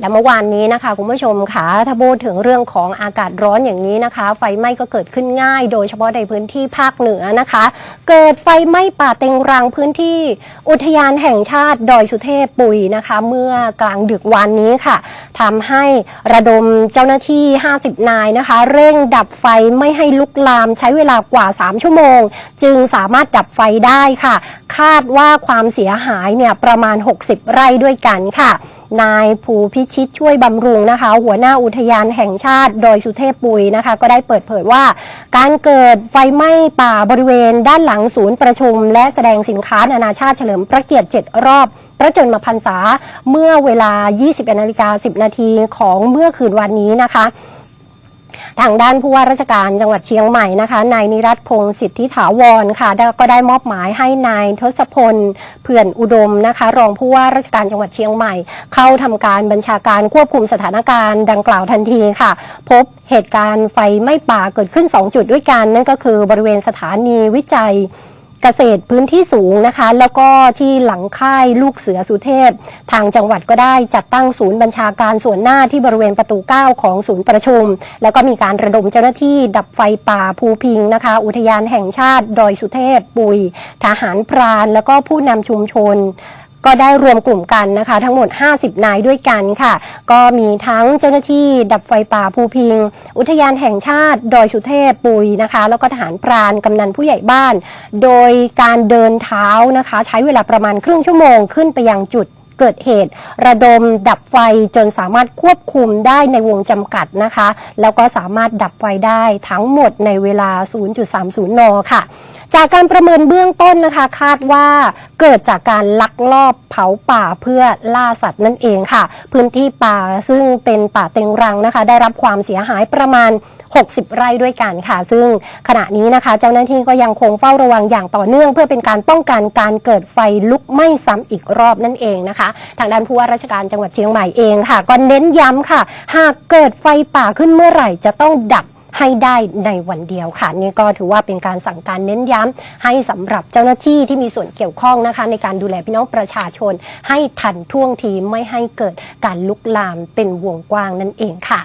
และเมื่อวานนี้นะคะคุณผู้ชมค่ะถ้าพูดถึงเรื่องของอากาศร้อนอย่างนี้นะคะ ไฟไหม้ก็เกิดขึ้นง่าย โดยเฉพาะในพื้นที่ภาคเหนือนะคะ เกิดไฟไหม้ป่าเต็งรังพื้นที่ อุทยานแห่งชาติดอยสุเทพปุยนะคะ เมื่อกลางดึกวันนี้ค่ะทำให้ระดมเจ้าหน้าที่ 50 นายนะคะ เร่งดับไฟไม่ให้ลุกลามใช้เวลากว่า 3 ชั่วโมง จึงสามารถดับไฟได้ค่ะ คาดว่าความเสียหายเนี่ยประมาณ 60 ไร่ด้วยกันค่ะ นายภูพิชิตช่วยบำรุงนะคะ หัวหน้าอุทยานแห่งชาติโดอยสุเทพปุยนะคะ ก็ได้เปิดเผยว่า การเกิดไฟไหม้ป่าบริเวณ ด้านหลังศูนย์ประชุม และแสดงสินค้านานาชาติเฉลิมพระเกียรติ 7 รอบพระชนมพรรษาเมื่อเวลา 21นาฬิกา10 นาทีของเมื่อคืนวันนี้นะคะ ทางด้านผู้ว่าราชการจังหวัดเชียงใหม่นะคะนายนิรัตพงศ์สิทธิถาวรค่ะก็ได้มอบหมายให้นายทศพลเผื่อนอุดมนะคะ รองผู้ว่าราชการจังหวัดเชียงใหม่ เข้าทำการบัญชาการควบคุมสถานการณ์ดังกล่าวทันทีค่ะ พบเหตุการณ์ไฟไหม้ป่าเกิดขึ้น 2 จุดด้วยกัน นั่นก็คือบริเวณสถานีวิจัย เกษตรพื้นที่สูงนะคะ แล้วก็ที่หลังค่ายลูกเสือสุเทพ ทางจังหวัดก็ได้จัดตั้งศูนย์บัญชาการส่วนหน้าที่บริเวณประตู 9 ของศูนย์ประชุม แล้วก็มีการระดมเจ้าหน้าที่ดับไฟป่าภูพิงนะคะ อุทยานแห่งชาติ ดอยสุเทพ ปุย ทหารพราน แล้วก็ผู้นำชุมชน ก็ได้รวมกลุ่มกันนะคะ ทั้งหมด 50 นายด้วยกันค่ะ ก็มีทั้งเจ้าหน้าที่ดับไฟป่าภูพิง อุทยานแห่งชาติ ดอยสุเทพปุยนะคะ แล้วก็ทหารพรานกำนันผู้ใหญ่บ้าน โดยการเดินเท้านะคะ ใช้เวลาประมาณครึ่งชั่วโมงขึ้นไปยังจุด เกิดเหตุ ระดมดับไฟจนสามารถควบคุมได้ในวงจำกัดนะคะ แล้วก็สามารถดับไฟได้ทั้งหมดในเวลา 0.30 น ค่ะจากการประเมินเบื้องต้นนะคะ คาดว่าเกิดจากการลักลอบเผาป่าเพื่อล่าสัตว์นั่นเองค่ะ พื้นที่ป่าซึ่งเป็นป่าเต็งรังนะคะ ได้รับความเสียหายประมาณ 60 ไร่ด้วยกันค่ะ ซึ่งขณะนี้นะคะ เจ้าหน้าที่ก็ยังคงเฝ้าระวังอย่างต่อเนื่อง เพื่อเป็นการป้องกันการเกิดไฟลุกไหม้ซ้ำอีกรอบนั่นเองนะคะทางด้านผู้ว่าราชการจังหวัดเชียงใหม่เองค่ะ ก็เน้นย้ำค่ะ หากเกิดไฟป่าขึ้นเมื่อไหร่จะต้องดับให้ได้ในวันเดียวค่ะนี่ก็ถือว่าเป็นการสั่งการเน้นย้ำให้สำหรับเจ้าหน้าที่ที่มีส่วนเกี่ยวข้องนะคะ ในการดูแลพี่น้องประชาชน ให้ทันท่วงทีไม่ให้เกิดการลุกลามเป็นวงกว้างนั่นเองค่ะ